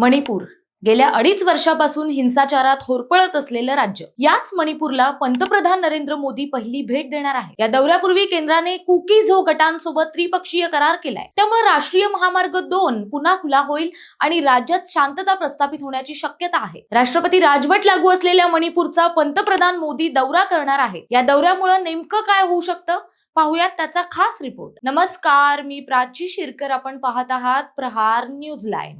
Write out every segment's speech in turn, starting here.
मणिपूर. गेल्या अडीच वर्षापासून हिंसाचारात होरपळत असलेलं राज्य. याच मणिपूरला पंतप्रधान नरेंद्र मोदी पहिली भेट देणार आहे या दौऱ्यापूर्वी केंद्राने कुकी झो गटांसोबत त्रिपक्षीय करार केलाय. त्यामुळे राष्ट्रीय महामार्ग दोन पुन्हा खुला होईल आणि राज्यात शांतता प्रस्थापित होण्याची शक्यता आहे. राष्ट्रपती राजवट लागू असलेल्या मणिपूरचा पंतप्रधान मोदी दौरा करणार आहे या दौऱ्यामुळे नेमकं काय होऊ शकतं? पाहुयात त्याचा खास रिपोर्ट. नमस्कार मी प्राची शिरकर. आपण पाहत आहात प्रहार न्यूज लाईन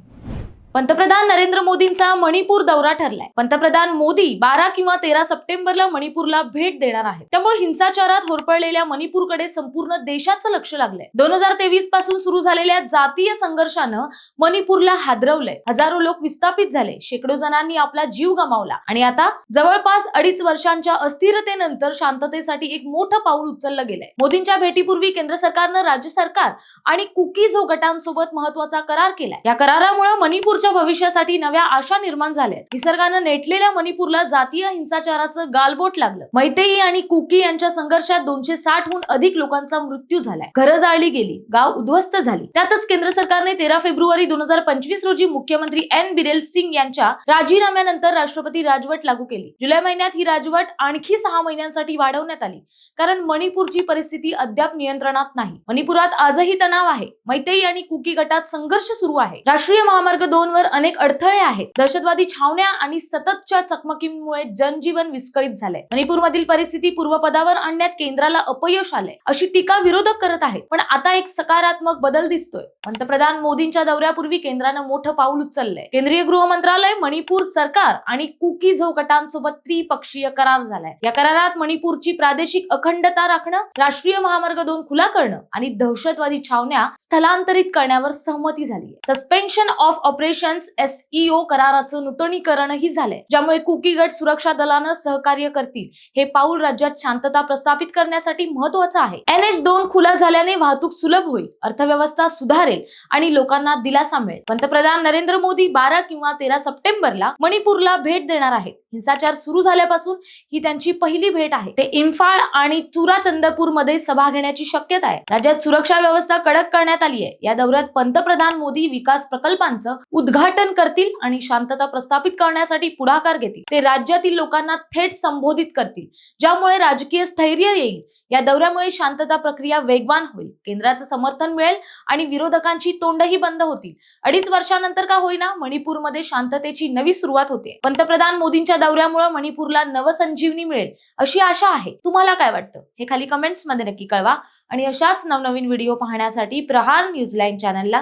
पंतप्रधान नरेंद्र मोदींचा मणिपूर दौरा ठरलाय. पंतप्रधान मोदी बारा किंवा तेरा सप्टेंबरला मणिपूरला भेट देणार आहेत. त्यामुळे हिंसाचारात होरपळलेल्या मणिपूरकडे संपूर्ण देशाचं लक्ष लागलंय. दोन हजार तेवीसपासून सुरू झालेल्या जातीय संघर्षानं मणिपूरला हादरवलंय. हजारो लोक विस्थापित झाले. शेकडो जणांनी आपला जीव गमावला. आणि आता जवळपास अडीच वर्षांच्या अस्थिरतेनंतर शांततेसाठी एक मोठं पाऊल उचललं गेलंय. मोदींच्या भेटीपूर्वी केंद्र सरकारनं राज्य सरकार आणि कुकीज हो गटांसोबत महत्त्वाचा करार केलाय. या करारामुळे मणिपूर मणिपूरच्या भविष्यासाठी नव्या आशा निर्माण झाल्या निसर्गानं नेटलेल्या मणिपूरला जातीय हिंसाचाराचं गालबोट लागलं. मैतेई आणि कुकी यांच्या संघर्षात दोनशे साठहून अधिक लोकांचा मृत्यू झालाय. घरं जाळली गेली गाव उद्ध्वस्त झाली. त्यातच केंद्र सरकारने तेरा फेब्रुवारी दोन हजार पंचवीस रोजी मुख्यमंत्री एन. बिरेल सिंग यांच्या राजीनाम्यानंतर राष्ट्रपती राजवट लागू केली. जुलै महिन्यात ही राजवट आणखी सहा महिन्यांसाठी वाढवण्यात आली कारण मणिपूरची परिस्थिती अद्याप नियंत्रणात नाही. मणिपुरात आजही तणाव आहे. मैतेई आणि कुकी गटात संघर्ष सुरू आहे. राष्ट्रीय महामार्ग दोन वर अनेक अडथळे आहेत. दहशतवादी छावण्या आणि सततच्या चकमकीमुळे जनजीवन विस्कळीत झालंय. मणिपूरमधील परिस्थिती पूर्वपदावर आणण्यात केंद्राला अपयश आलंय. अशी टीका विरोधक करत आहेत. पण आता एक सकारात्मक बदल दिसतोय. पंतप्रधान मोदींच्या दौऱ्यापूर्वी केंद्रानं मोठं पाऊल उचललंय. केंद्रीय गृह मंत्रालय मणिपूर सरकार आणि कुकी झो गटांसोबत त्रिपक्षीय करार झालाय. या करारात मणिपूरची प्रादेशिक अखंडता राखणं राष्ट्रीय महामार्ग दोन खुला करणं आणि दहशतवादी छावण्या स्थलांतरित करण्यावर सहमती झाली suspension of operation operations SEO कराराचं नूतनीकरणही झालंय ज्यामुळे कुकी गट सुरक्षा दलानं सहकार्य करतील. हे पाऊल राज्यात शांतता प्रस्थापित करण्यासाठी महत्वाचं आहे. एन एच दोन खुला झाल्याने वाहतूक सुलभ होईल अर्थव्यवस्था सुधारेल आणि लोकांना दिलासा मिळेल. पंतप्रधान नरेंद्र मोदी बारा किंवा तेरा सप्टेंबरला मणिपूरला भेट देणार आहेत. हिंसाचार सुरू झाल्यापासून ही त्यांची पहिली भेट आहे. ते इम्फाळ आणि चुराचंदपूरमध्ये सभा घेण्याची शक्यता आहे. राज्यात सुरक्षा व्यवस्था कडक करण्यात आली आहे. या दौऱ्यात पंतप्रधान मोदी विकास प्रकल्पांचं उद्घाटन उद्घाटन करतील आणि शांतता प्रस्थापित करण्यासाठी पुढाकार घेतील. ते राज्यातील लोकांना थेट संबोधित करतील. ज्यामुळे राजकीय स्थैर्य येईल. या दौऱ्यामुळे शांतता प्रक्रिया वेगवान होईल. केंद्राचं समर्थन मिळेल आणि विरोधकांची तोंडही बंद होतील. अडीच वर्षानंतर का होईना मणिपूरमध्ये शांततेची नवी सुरुवात होते. पंतप्रधान मोदींच्या दौऱ्यामुळे मणिपूरला नवसंजीवनी मिळेल. अशी आशा आहे. तुम्हाला काय वाटतं? हे खाली कमेंट्समध्ये नक्की कळवा. आणि अशाच नवनवीन व्हिडिओ पाहण्यासाठी प्रहार न्यूज लाईन चॅनलला